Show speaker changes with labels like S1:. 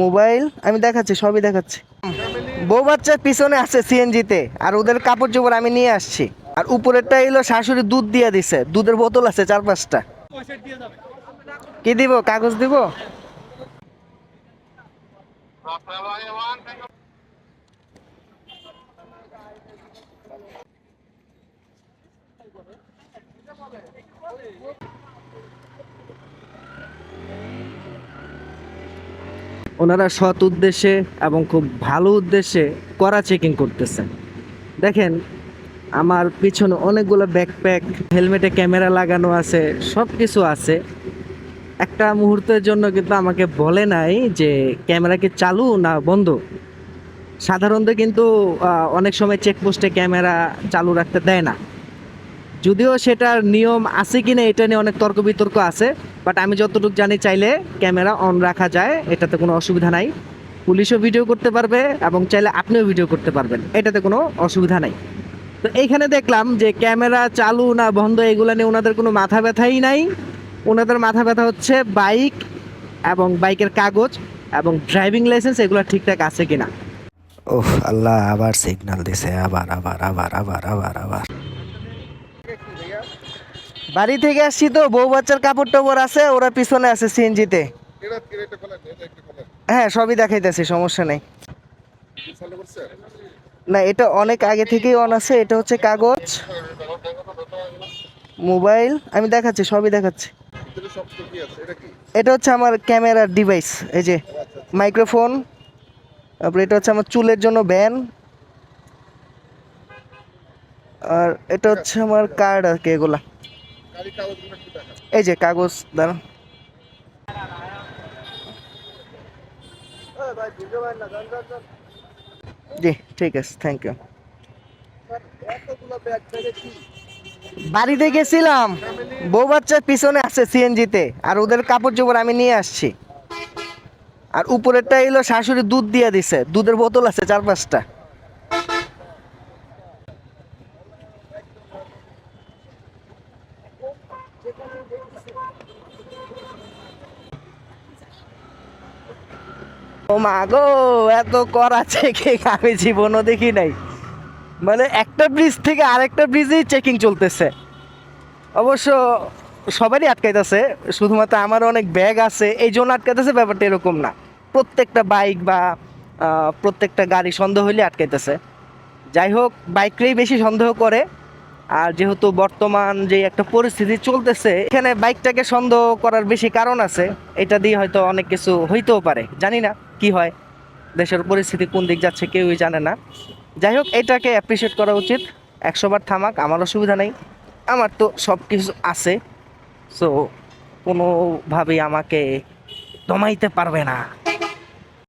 S1: Mobile, আমি দেখাচ্ছি, সবই দেখাচ্ছি। বউ বাচ্চার পিছনে আছে সিএনজিতে, আর ওদের কাপড় চোপড় আমি নিয়ে আসছি। আর উপরেরটা এলো শাশুড়ি দুধ দিয়ে দিছে, দুধের বোতল আছে চার পাঁচটা। কি দিব, কাগজ দিব? ওনারা সৎ উদ্দেশ্যে এবং খুব ভালো উদ্দেশ্যে করা চেকিং করতেছে দেখেন, আমার পিছনে অনেকগুলো ব্যাকপ্যাক হেলমেটে ক্যামেরা লাগানো আছে সব কিছু আছে। একটা মুহূর্তের জন্য কিন্তু আমাকে বলে নাই যে ক্যামেরা কি চালু না বন্ধ। সাধারণত কিন্তু অনেক সময় চেকপোস্টে ক্যামেরা চালু রাখতে দেয় না। যদিও সেটার নিয়ম আছে কি না, এটা নিয়ে অনেক তর্ক বিতর্ক আছে বাট আমি যতটুকু জানি চাইলে ক্যামেরা অন রাখা যায়, এটাতে কোনো অসুবিধা নাই। পুলিশও ভিডিও করতে পারবে এবং চাইলে আপনিও ভিডিও করতে পারবেন, এটাতে কোনো অসুবিধা নাই। তো এইখানে দেখলাম যে ক্যামেরা চালু না বন্ধ, এগুলো নিয়ে ওনাদের কোনো মাথা ব্যথাই নাই। ওনাদের মাথা ব্যথা হচ্ছে বাইক এবং বাইকের কাগজ এবং ড্রাইভিং লাইসেন্স এগুলো ঠিকঠাক আছে কিনা। ওহ, আল্লাহ আবার সিগনাল দিছে, আবার আবার আবার আবার আবার আবার। বাড়ি থেকে আসছি তো বউ বাচ্চার কাপড় টাপড় আছে ওরা পিছনে আছে সিএনজিতে। হ্যাঁ সবই দেখাইতেছি সমস্যা নেই। না এটা অনেক আগে থেকেই অন আছে এটা হচ্ছে কাগজ মোবাইল আমি দেখাচ্ছি সবই দেখাচ্ছি।
S2: এটা
S1: হচ্ছে আমার ক্যামেরার ডিভাইস এই যে
S2: ও আচ্ছা আচ্ছা।
S1: মাইক্রোফোন তারপরে এটা হচ্ছে আমার চুলের জন্য ব্যান আর এটা হচ্ছে আমার কার্ড আর কি এগুলা
S2: গাড়ি কাগজগুলো একটু দেখা
S1: এই যে কাগজ দাঁড়ান। জি ঠিক আছে থ্যাংক ইউ বাড়িতে গেছিলাম। বউ বাচ্চার পিছনে আছে সিএনজিতে আর ওদের কাপড় চোপড় আমি নিয়ে আসছি। আর উপরেরটা এলো শাশুড়ি দুধ দিয়ে দিছে দুধের বোতল আছে চার পাঁচটা। ও মা গো, এত করা চেকিং আমি জীবনও দেখি নাই। মানে একটা ব্রিজ থেকে আরেকটা ব্রিজেই চেকিং চলতেছে। অবশ্য সবারই আটকাইতেছে, শুধুমাত্র আমার অনেক ব্যাগ আছে, এই জন্য আটকাইতেছে, ব্যাপারটা এরকম না। প্রত্যেকটা বাইক বা প্রত্যেকটা গাড়ি সন্দেহ হইলে আটকাইতেছে। যাই হোক বাইকরেই বেশি সন্দেহ করে। আর যেহেতু বর্তমান যে একটা পরিস্থিতি চলতেছে, এখানে বাইকটাকে সন্দেহ করার বেশি কারণ আছে। এটা দিয়ে হয়তো অনেক কিছু হইতেও পারে। জানি না কি হয়, দেশের পরিস্থিতি কোন দিক যাচ্ছে কেউই জানে না। যাই হোক, এটাকে অ্যাপ্রিসিয়েট করা উচিত। একশোবার থামাক, আমার অসুবিধা নেই। আমার তো সব কিছু আছে। সো কোনোভাবেই আমাকে দমাইতে পারবে না।